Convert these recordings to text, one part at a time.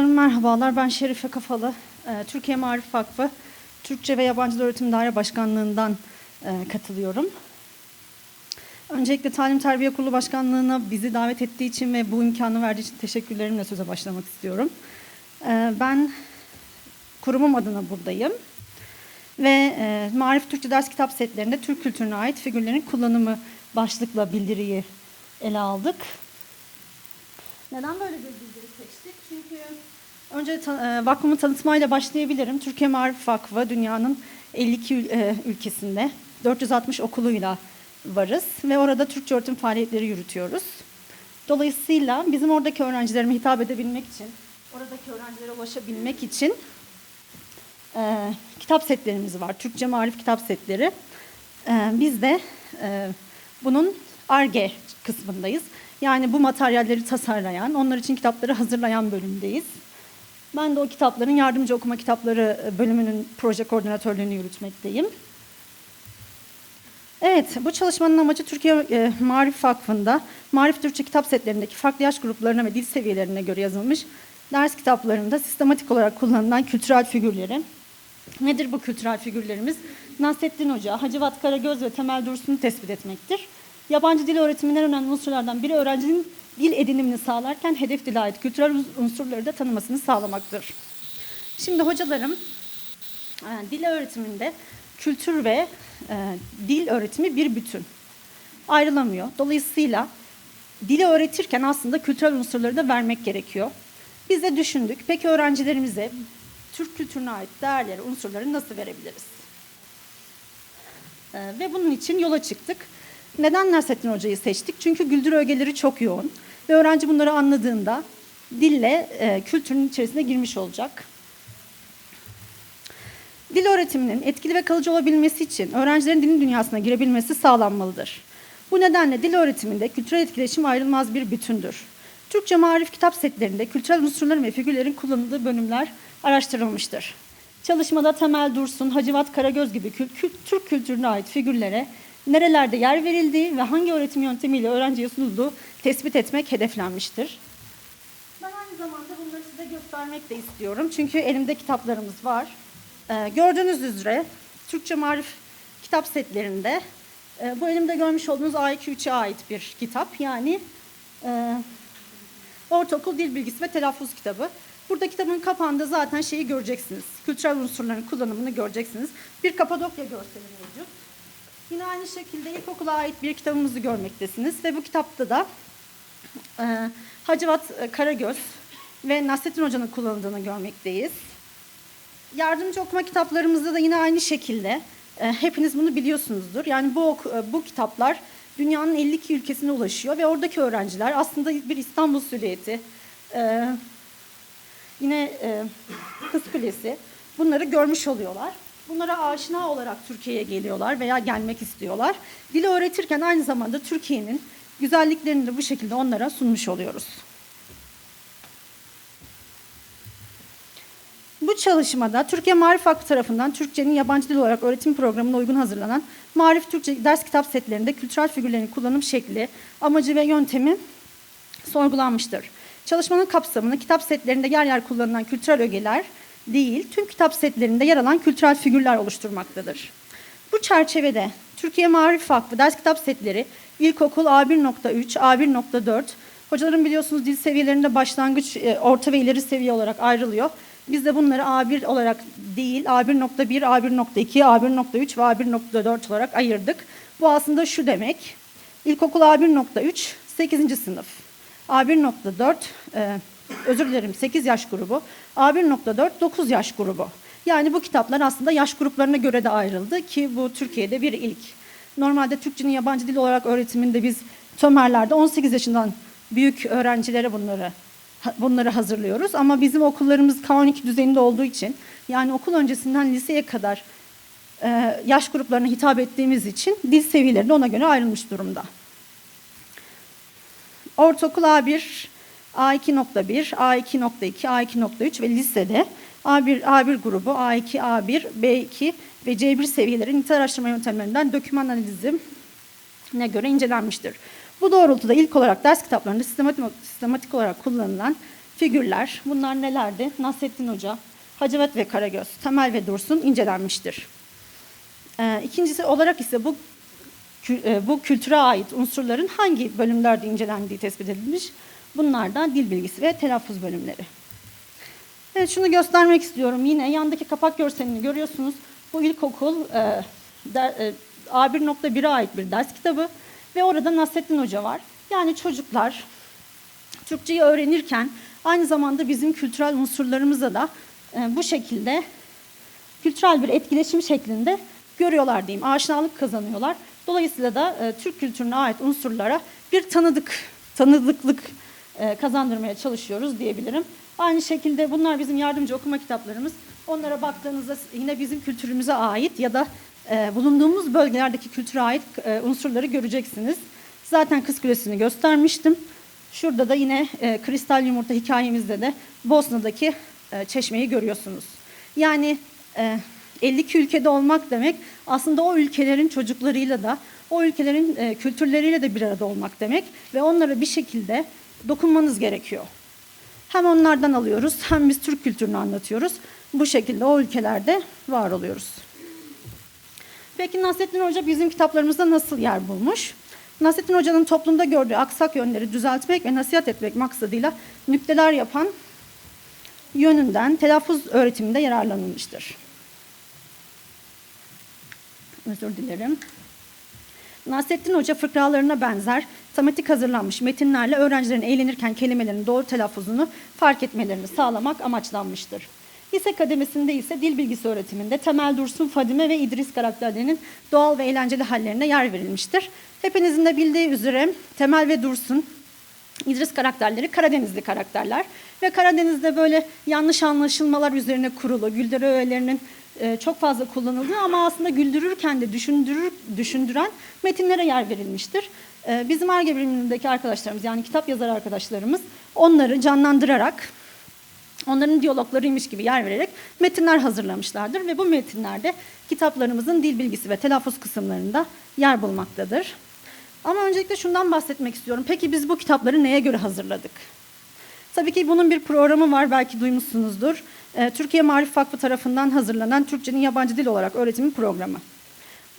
Hocalarım merhabalar. Ben Şerife Kafalı. Ee, Türkiye Marif Vakfı Türkçe ve Yabancı Öğretim Daire Başkanlığı'ndan e, katılıyorum. Öncelikle Talim Terbiye Kurulu Başkanlığı'na bizi davet ettiği için ve bu imkanı verdiği için teşekkürlerimle söze başlamak istiyorum. Ee, Ben kurumum adına buradayım. Ve e, Marif Türkçe ders kitap setlerinde Türk kültürüne ait figürlerin kullanımı başlıkla bildiriyi ele aldık. Neden böyle bir bildiri seçtik? Çünkü önce ta, e, vakfımı tanıtmayla başlayabilirim. Türkiye Marif Vakfı dünyanın 52 ül- e, ülkesinde 460 okuluyla varız ve orada Türkçe öğretim faaliyetleri yürütüyoruz. Dolayısıyla bizim oradaki öğrencilerime hitap edebilmek için, oradaki öğrencilere ulaşabilmek için e, kitap setlerimiz var. Türkçe marif kitap setleri. E, biz de e, bunun ARGE kısmındayız. Yani bu materyalleri tasarlayan, onlar için kitapları hazırlayan bölümdeyiz. Ben de o kitapların yardımcı okuma kitapları e, bölümünün proje koordinatörlüğünü yürütmekteyim. Evet, bu çalışmanın amacı Türkiye e, Marif Vakfı'nda Marif Türkçe kitap setlerindeki farklı yaş gruplarına ve dil seviyelerine göre yazılmış ders kitaplarında sistematik olarak kullanılan kültürel figürleri. Nedir bu kültürel figürlerimiz? Nasrettin Hoca, Hacivat Karagöz ve Temel Dursun'u tespit etmektir. Yabancı dil öğretiminin önemli unsurlardan biri öğrencinin dil edinimini sağlarken hedef dile ait kültürel unsurları da tanımasını sağlamaktır. Şimdi hocalarım e, dil öğretiminde kültür ve e, dil öğretimi bir bütün. Ayrılamıyor. Dolayısıyla dili öğretirken aslında kültürel unsurları da vermek gerekiyor. Biz de düşündük. Peki öğrencilerimize Türk kültürüne ait değerleri, unsurları nasıl verebiliriz? E, ve bunun için yola çıktık. Neden Nasrettin Hoca'yı seçtik? Çünkü güldür ögeleri çok yoğun. Ve öğrenci bunları anladığında dille e, kültürün içerisine girmiş olacak. Dil öğretiminin etkili ve kalıcı olabilmesi için öğrencilerin dilin dünyasına girebilmesi sağlanmalıdır. Bu nedenle dil öğretiminde kültürel etkileşim ayrılmaz bir bütündür. Türkçe marif kitap setlerinde kültürel unsurların ve figürlerin kullanıldığı bölümler araştırılmıştır. Çalışmada Temel Dursun, Hacivat Karagöz gibi Türk kültürüne ait figürlere nerelerde yer verildiği ve hangi öğretim yöntemiyle öğrenciye sunulduğu tespit etmek hedeflenmiştir. Ben aynı zamanda bunları size göstermek de istiyorum. Çünkü elimde kitaplarımız var. Ee, gördüğünüz üzere Türkçe Marif kitap setlerinde e, bu elimde görmüş olduğunuz A2-3'e ait bir kitap. Yani e, Ortaokul Dil Bilgisi ve Telaffuz kitabı. Burada kitabın kapağında zaten şeyi göreceksiniz. Kültürel unsurların kullanımını göreceksiniz. Bir Kapadokya görseli mevcut. Yine aynı şekilde ilkokula ait bir kitabımızı görmektesiniz. Ve bu kitapta da e, Hacivat e, Karagöz ve Nasrettin Hoca'nın kullanıldığını görmekteyiz. Yardımcı okuma kitaplarımızda da yine aynı şekilde e, hepiniz bunu biliyorsunuzdur. Yani bu e, bu kitaplar dünyanın 52 ülkesine ulaşıyor ve oradaki öğrenciler aslında bir İstanbul Süliyeti, e, yine e, Kız Kulesi bunları görmüş oluyorlar. Bunlara aşina olarak Türkiye'ye geliyorlar veya gelmek istiyorlar. Dili öğretirken aynı zamanda Türkiye'nin güzelliklerini de bu şekilde onlara sunmuş oluyoruz. Bu çalışmada Türkiye Marif Vakfı tarafından Türkçenin yabancı dil olarak öğretim programına uygun hazırlanan Marif Türkçe ders kitap setlerinde kültürel figürlerin kullanım şekli, amacı ve yöntemi sorgulanmıştır. Çalışmanın kapsamını kitap setlerinde yer yer kullanılan kültürel ögeler değil, tüm kitap setlerinde yer alan kültürel figürler oluşturmaktadır. Bu çerçevede Türkiye Marif Vakfı ders kitap setleri ilkokul A1.3, A1.4, hocaların biliyorsunuz dil seviyelerinde başlangıç, e, orta ve ileri seviye olarak ayrılıyor. Biz de bunları A1 olarak değil, A1.1, A1.2, A1.3 ve A1.4 olarak ayırdık. Bu aslında şu demek, ilkokul A1.3, 8. sınıf. A1.4, e, özür dilerim 8 yaş grubu. A1.4, 9 yaş grubu. Yani bu kitaplar aslında yaş gruplarına göre de ayrıldı ki bu Türkiye'de bir ilk. Normalde Türkçenin yabancı dil olarak öğretiminde biz TÖMER'lerde 18 yaşından büyük öğrencilere bunları bunları hazırlıyoruz. Ama bizim okullarımız K12 düzeyinde olduğu için yani okul öncesinden liseye kadar e, yaş gruplarına hitap ettiğimiz için dil seviyeleri de ona göre ayrılmış durumda. Ortaokul A1, A2.1, A2.2, A2.3 ve lisede A1, A1 grubu A2, A1, B2 ve C1 seviyeleri nitelik araştırma yöntemlerinden doküman analizine göre incelenmiştir. Bu doğrultuda ilk olarak ders kitaplarında sistematik, sistematik olarak kullanılan figürler, bunlar nelerdi? Nasrettin Hoca, Hacavet ve Karagöz, Temel ve Dursun incelenmiştir. Ee, İkincisi olarak ise bu e, bu kültüre ait unsurların hangi bölümlerde incelendiği tespit edilmiş. Bunlardan dil bilgisi ve telaffuz bölümleri. Evet şunu göstermek istiyorum. Yine yandaki kapak görselini görüyorsunuz. Bu ilkokul e, der, e, A1.1'e ait bir ders kitabı ve orada Nasrettin Hoca var. Yani çocuklar Türkçeyi öğrenirken aynı zamanda bizim kültürel unsurlarımıza da e, bu şekilde kültürel bir etkileşim şeklinde görüyorlar diyeyim. Aşinalık kazanıyorlar. Dolayısıyla da e, Türk kültürüne ait unsurlara bir tanıdık, tanıdıklık kazandırmaya çalışıyoruz diyebilirim. Aynı şekilde bunlar bizim yardımcı okuma kitaplarımız. Onlara baktığınızda yine bizim kültürümüze ait ya da e, bulunduğumuz bölgelerdeki kültüre ait e, unsurları göreceksiniz. Zaten Kız Kulesi'ni göstermiştim. Şurada da yine e, kristal yumurta hikayemizde de Bosna'daki e, çeşmeyi görüyorsunuz. Yani e, 52 ülkede olmak demek aslında o ülkelerin çocuklarıyla da o ülkelerin e, kültürleriyle de bir arada olmak demek ve onlara bir şekilde dokunmanız gerekiyor. Hem onlardan alıyoruz hem biz Türk kültürünü anlatıyoruz. Bu şekilde o ülkelerde var oluyoruz. Peki Nasrettin Hoca bizim kitaplarımızda nasıl yer bulmuş? Nasrettin Hoca'nın toplumda gördüğü aksak yönleri düzeltmek ve nasihat etmek maksadıyla nükteler yapan yönünden telaffuz öğretiminde yararlanılmıştır. Özür dilerim. Nasrettin Hoca fıkralarına benzer tematik hazırlanmış metinlerle öğrencilerin eğlenirken kelimelerin doğru telaffuzunu fark etmelerini sağlamak amaçlanmıştır. Lise kademesinde ise dil bilgisi öğretiminde Temel Dursun, Fadime ve İdris karakterlerinin doğal ve eğlenceli hallerine yer verilmiştir. Hepinizin de bildiği üzere Temel ve Dursun İdris karakterleri Karadenizli karakterler ve Karadeniz'de böyle yanlış anlaşılmalar üzerine kurulu, güldürü öğelerinin e, çok fazla kullanıldığı ama aslında güldürürken de düşündürür, düşündüren metinlere yer verilmiştir. E, bizim ARGE birimindeki arkadaşlarımız yani kitap yazar arkadaşlarımız onları canlandırarak onların diyaloglarıymış gibi yer vererek metinler hazırlamışlardır ve bu metinlerde kitaplarımızın dil bilgisi ve telaffuz kısımlarında yer bulmaktadır. Ama öncelikle şundan bahsetmek istiyorum. Peki biz bu kitapları neye göre hazırladık? Tabii ki bunun bir programı var, belki duymuşsunuzdur. Ee, Türkiye Marif Vakfı tarafından hazırlanan Türkçenin yabancı dil olarak öğretimi programı.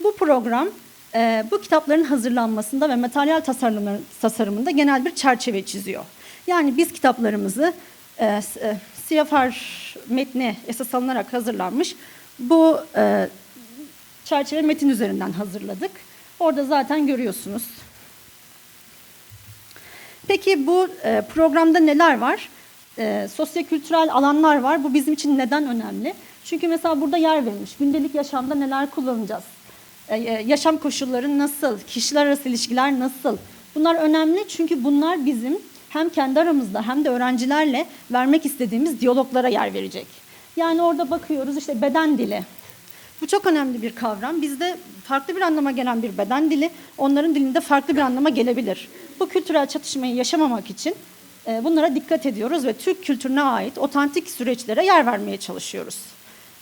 Bu program e, bu kitapların hazırlanmasında ve materyal tasarımında genel bir çerçeve çiziyor. Yani biz kitaplarımızı e, e, CFR metni esas alınarak hazırlanmış bu çerçeve metin üzerinden hazırladık. Orada zaten görüyorsunuz. Peki bu e, programda neler var? E, sosyokültürel alanlar var. Bu bizim için neden önemli? Çünkü mesela burada yer verilmiş. Gündelik yaşamda neler kullanacağız? E, e, yaşam koşulları nasıl? Kişiler arası ilişkiler nasıl? Bunlar önemli çünkü bunlar bizim hem kendi aramızda hem de öğrencilerle vermek istediğimiz diyaloglara yer verecek. Yani orada bakıyoruz işte beden dili, bu çok önemli bir kavram. Bizde farklı bir anlama gelen bir beden dili, onların dilinde farklı bir anlama gelebilir. Bu kültürel çatışmayı yaşamamak için e, bunlara dikkat ediyoruz ve Türk kültürüne ait otantik süreçlere yer vermeye çalışıyoruz.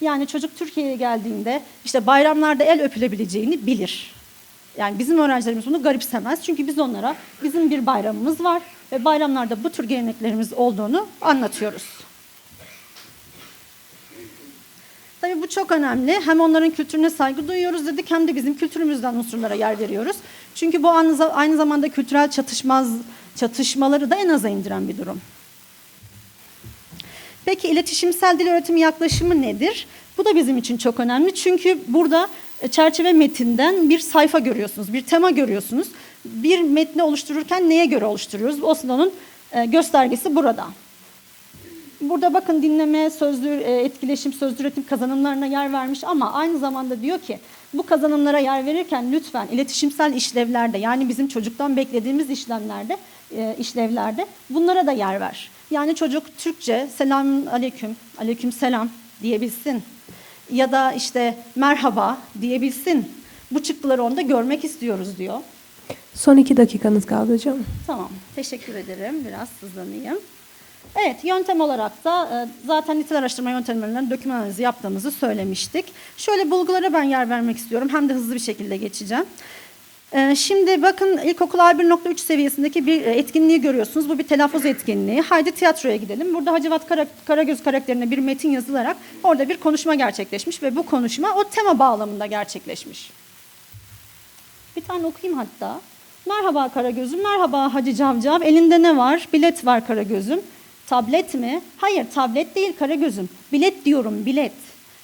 Yani çocuk Türkiye'ye geldiğinde işte bayramlarda el öpülebileceğini bilir. Yani bizim öğrencilerimiz bunu garipsemez. Çünkü biz onlara bizim bir bayramımız var ve bayramlarda bu tür geleneklerimiz olduğunu anlatıyoruz. Tabii bu çok önemli. Hem onların kültürüne saygı duyuyoruz dedik hem de bizim kültürümüzden unsurlara yer veriyoruz. Çünkü bu aynı zamanda kültürel çatışmaz çatışmaları da en aza indiren bir durum. Peki iletişimsel dil öğretimi yaklaşımı nedir? Bu da bizim için çok önemli. Çünkü burada e, çerçeve metinden bir sayfa görüyorsunuz, bir tema görüyorsunuz. Bir metni oluştururken neye göre oluşturuyoruz? Oslo'nun e, göstergesi burada. Burada bakın dinleme, sözlü, e, etkileşim, sözlü üretim kazanımlarına yer vermiş ama aynı zamanda diyor ki bu kazanımlara yer verirken lütfen iletişimsel işlevlerde yani bizim çocuktan beklediğimiz işlemlerde, e, işlevlerde bunlara da yer ver. Yani çocuk Türkçe selam aleyküm, aleyküm selam diyebilsin ya da işte merhaba diyebilsin. Bu çıktıları onda görmek istiyoruz diyor. Son iki dakikanız kaldı hocam. Tamam, teşekkür ederim. Biraz hızlanayım. Evet, yöntem olarak da e, zaten nitel araştırma yöntemlerinden doküman analizi yaptığımızı söylemiştik. Şöyle bulgulara ben yer vermek istiyorum. Hem de hızlı bir şekilde geçeceğim. Ee, Şimdi bakın ilkokul A1.3 seviyesindeki bir e, etkinliği görüyorsunuz. Bu bir telaffuz etkinliği. Haydi tiyatroya gidelim. Burada Hacivat Kara- Karagöz karakterine bir metin yazılarak orada bir konuşma gerçekleşmiş ve bu konuşma o tema bağlamında gerçekleşmiş. Bir tane okuyayım hatta. Merhaba Karagöz'üm, merhaba Hacı Cavcav. Elinde ne var? Bilet var Karagöz'üm. Tablet mi? Hayır, tablet değil Karagöz'üm. Bilet diyorum, bilet.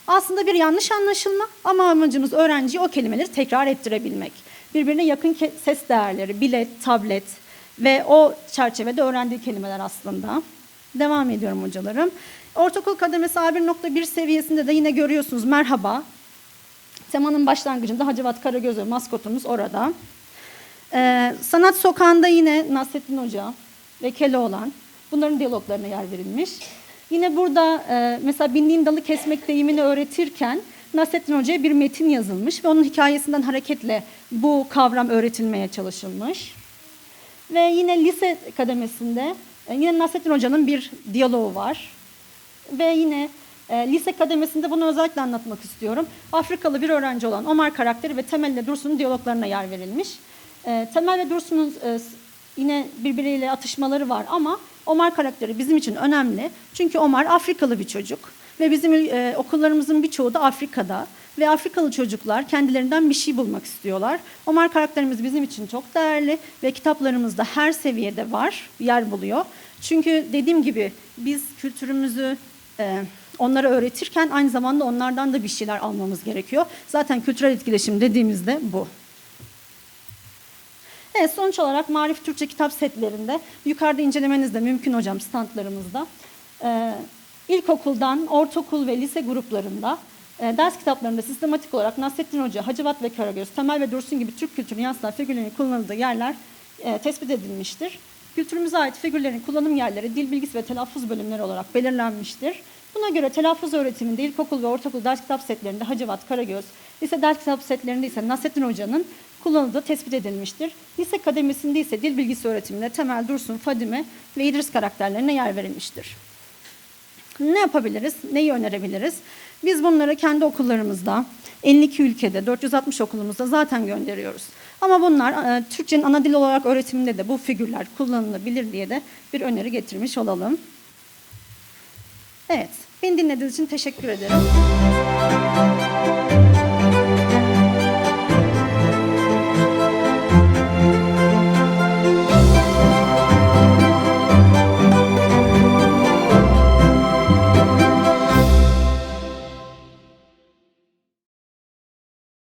Aslında bir yanlış anlaşılma ama amacımız öğrenciye o kelimeleri tekrar ettirebilmek. Birbirine yakın ses değerleri, bilet, tablet ve o çerçevede öğrendiği kelimeler aslında. Devam ediyorum hocalarım. Ortaokul kademesi A1.1 seviyesinde de yine görüyorsunuz merhaba. Temanın başlangıcında Hacivat Karagöz ve maskotumuz orada. Ee, Sanat Sokağı'nda yine Nasrettin Hoca ve Keloğlan. Bunların diyaloglarına yer verilmiş. Yine burada e, mesela bindiğin dalı kesmek deyimini öğretirken Nasrettin Hoca'ya bir metin yazılmış ve onun hikayesinden hareketle bu kavram öğretilmeye çalışılmış. Ve yine lise kademesinde e, yine Nasrettin Hoca'nın bir diyaloğu var. Ve yine e, lise kademesinde bunu özellikle anlatmak istiyorum. Afrikalı bir öğrenci olan Omar karakteri ve Temel ile Dursun'un diyaloglarına yer verilmiş. E, Temel ve Dursun'un e, yine birbiriyle atışmaları var ama Omar karakteri bizim için önemli. Çünkü Omar Afrikalı bir çocuk ve bizim e, okullarımızın birçoğu da Afrika'da ve Afrikalı çocuklar kendilerinden bir şey bulmak istiyorlar. Omar karakterimiz bizim için çok değerli ve kitaplarımızda her seviyede var, yer buluyor. Çünkü dediğim gibi biz kültürümüzü e, onlara öğretirken aynı zamanda onlardan da bir şeyler almamız gerekiyor. Zaten kültürel etkileşim dediğimizde bu. Evet, sonuç olarak Marif Türkçe kitap setlerinde yukarıda incelemeniz de mümkün hocam standlarımızda. Ee, ilkokuldan ortaokul ve lise gruplarında e, ders kitaplarında sistematik olarak Nasrettin Hoca, Hacivat ve Karagöz, Temel ve Dursun gibi Türk kültürünü yansıtan figürlerin kullanıldığı yerler e, tespit edilmiştir. Kültürümüze ait figürlerin kullanım yerleri dil bilgisi ve telaffuz bölümleri olarak belirlenmiştir. Buna göre telaffuz öğretiminde ilkokul ve ortaokul ders kitap setlerinde Hacivat, Karagöz, lise ders kitap setlerinde ise Nasrettin Hoca'nın kullanıldığı tespit edilmiştir. Lise kademisinde ise dil bilgisi öğretiminde Temel, Dursun, Fadime ve İdris karakterlerine yer verilmiştir. Ne yapabiliriz? Neyi önerebiliriz? Biz bunları kendi okullarımızda, 52 ülkede, 460 okulumuzda zaten gönderiyoruz. Ama bunlar e, Türkçenin ana dil olarak öğretiminde de bu figürler kullanılabilir diye de bir öneri getirmiş olalım. Evet, beni dinlediğiniz için teşekkür ederim.